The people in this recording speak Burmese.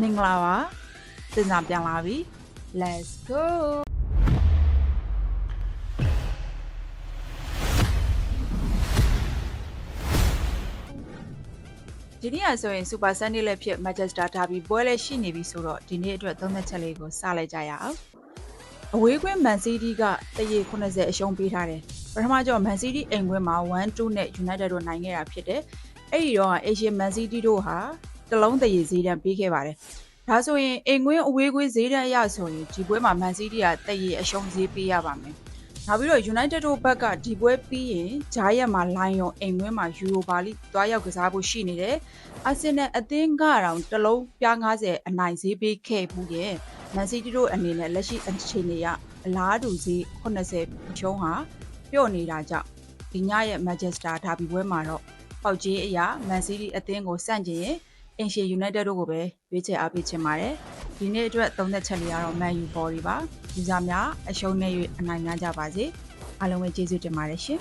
မင်္ဂလာပါတင်စားပြန်လာပြီ let's go ဒီနေ့ကဆိုရင် Super Sunday လည်းဖြစ် Manchester Derby ပွဲလည်းရှိနေပြီဆိုတော့ဒီနေ့အတွက်သုံးသက်ချက်လေးကိုစလိုက်ကြရအောင်အဝေးကွင်း Man City ကတရေ80အရှုံးပေးထားတယ်ပထမကျော် Man City အိမ်ကွင်းမှာ1-2နဲ့ United တို့နိုင်ခဲ့တာဖြစ်တယ်အဲ့ဒီတော့ Asian Man City တို့ဟာ တလုံးတရေဈေးတန်းပေးခဲ့ပါတယ်ဒါဆိုရင်အိမ်ကွင်းအဝေးကွင်းဈေးတန်းအရဆိုရင်ဒီပွဲမှာ Man City ကတရေအရှုံးဈေးပေးရပါမယ်နောက်ပြီးတော့ United တို့ဘက်ကဒီပွဲပြီးရင်ဂျားရက်မှာ Lion အိမ်ကွင်းမှာ Europa League တွားရောက်ကစားဖို့ရှိနေတယ်အာဆင်နယ်အသင်းကတော့တလုံးပြား90အနိုင်ဈေးပေးခဲ့ဘူးရဲ့မန်စီးတီးတို့အနေနဲ့လက်ရှိအခြေအနေကအလားတူဈေး80ချုံးဟာပြော့နေတာကြောင့်ဒီညရဲ့မန်ချက်စတာဒါဘီပွဲမှာတော့ပေါက်ကြီးအရာမန်စီးတီးအသင်းကိုစန့်ကျင်ရင် အင်ရှီယူနိုက်တက်တို့ကိုပဲရွေးချယ်အားပေးချင်ပါတယ်ဒီနေ့အတွက်သုံးသက်ချက်လေးကတော့မန်ယူဘော်ဒီပါယူဇာများအရှုံးနဲ့၍အနိုင်များကြပါစေအားလုံးပဲကျေးဇူးတင်ပါတယ်ရှင်